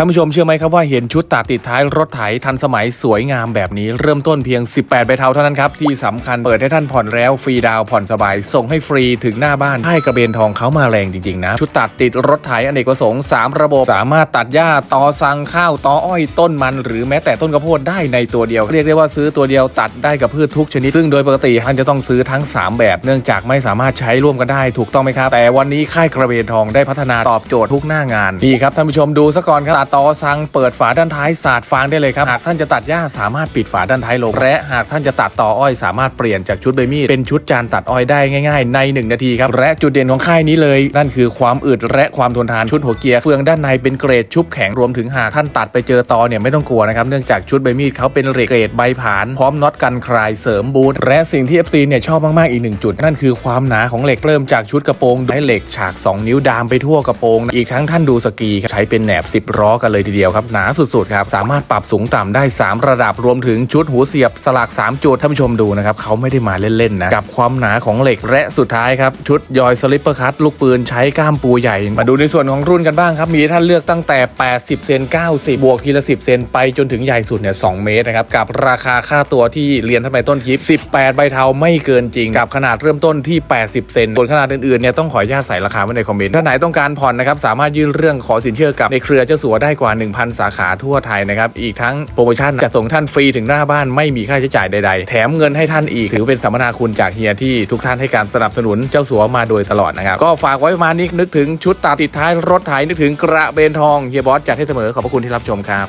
ท่านผู้ชมเชื่อไหมครับว่าเห็นชุดตัดติดท้ายรถไถทันสมัยสวยงามแบบนี้เริ่มต้นเพียง 18 ใบเทาเท่านั้นครับ ที่สำคัญเปิดให้ท่านผ่อนแล้วฟรีดาวผ่อนสบาย ส่งให้ฟรีถึงหน้าบ้านให้กระเบนทองเขามาแรงจริง ๆ นะ ชุดตัดติดรถไถอเนกประสงค์ 3 ระบบ สามารถตัดหญ้าตอสังข้าวตออ้อยต้นมัน หรือแม้แต่ต้นข้าวโพดได้ในตัวเดียว เรียกได้ว่าซื้อตัวเดียวตัดได้กับพืชทุกชนิด ซึ่งโดยปกติท่านจะต้องซื้อทั้ง 3 แบบ เนื่องจากไม่สามารถใช้ร่วมกันได้ถูกต้องไหมครับแต่วันนี้ค่ายกระเบนทองได้พัฒนาตอบโจทย์ทุกหน้างานนี่ครับท่านผู้ชมดูซะก่อนครับตัดตอสังเปิดฝาด้านท้ายสาดฟางได้เลยครับ หากท่านจะตัดหญ้าสามารถปิดฝาด้านท้ายลง และหากท่านจะตัดต่ออ้อยสามารถเปลี่ยนจากชุดใบมีดเป็นชุดจานตัดอ้อยได้ง่าย ๆ ใน 1 นาทีครับ และจุดเด่นของค่ายนี้เลย นั่นคือความอึดและความทนทานชุดหัวเกียร์เฟืองด้านในเป็นเกรดชุบแข็งรวมถึงหากท่านตัดไปเจอตอเนี่ยไม่ต้องกลัวนะครับเนื่องจากชุดใบมีดเขาเป็นเหล็กเกรดใบผานพร้อมน็อตกันคลายเสริมบูทและสิ่งที่ FC เนี่ยชอบมากๆอีกหนึ่งจุด นั่นคือความหนาของเหล็กเริ่มจากชุดกระโปรงใช้เหล็กฉาก 2 นิ้วดามไปทั่วกระโปรง อีกทั้งท่านดูสกีใช้เป็นแหนบ 10ล้อกันเลยทีเดียวครับหนาสุดๆครับสามารถปรับสูงต่ำได้ 3 ระดับรวมถึงชุดหูเสียบสลัก3จุดท่านผู้ชมดูนะครับเขาไม่ได้มาเล่นๆนะกับความหนาของเหล็กและสุดท้ายครับชุดยอยสลิปเปอร์คัตลูกปืนใช้ก้ามปูใหญ่ มาดูในส่วนของรุ่นกันบ้างครับมีท่านเลือกตั้งแต่ 80 เซน 90 บวกทีละ 10 เซนไปจนถึงใหญ่สุดเนี่ย 2 เมตรนะครับกับราคาค่าตัวที่เรียนท่านไปต้นคลิป 18 ใบเทาไม่เกินจริง กับขนาดเริ่มต้นที่ 80 เซนส่วนขนาดอื่นๆเนี่ยต้องขออนุญาตใส่ราคาไว้ในคอมเมนต์ถ้าไหนต้องการผ่อนนะครับสามารถยื่นเรื่องขอสินเชื่อกับในเครือเจ้าสัวได้ได้กว่า 1,000 สาขาทั่วไทยนะครับ อีกทั้งโปรโมชั่นจะส่งท่านฟรีถึงหน้าบ้านไม่มีค่าใช้จ่ายใดๆ แถมเงินให้ท่านอีก ถือเป็นสัมมนาคุณจากเฮียที่ทุกท่านให้การสนับสนุนเจ้าสัวมาโดยตลอดนะครับ ก็ฝากไว้ประมาณนี้นึกถึงชุดตัดติดท้ายรถไถนึกถึงกระเบนทองเฮียบอสจัดให้เสมอขอบพระคุณที่รับชมครับ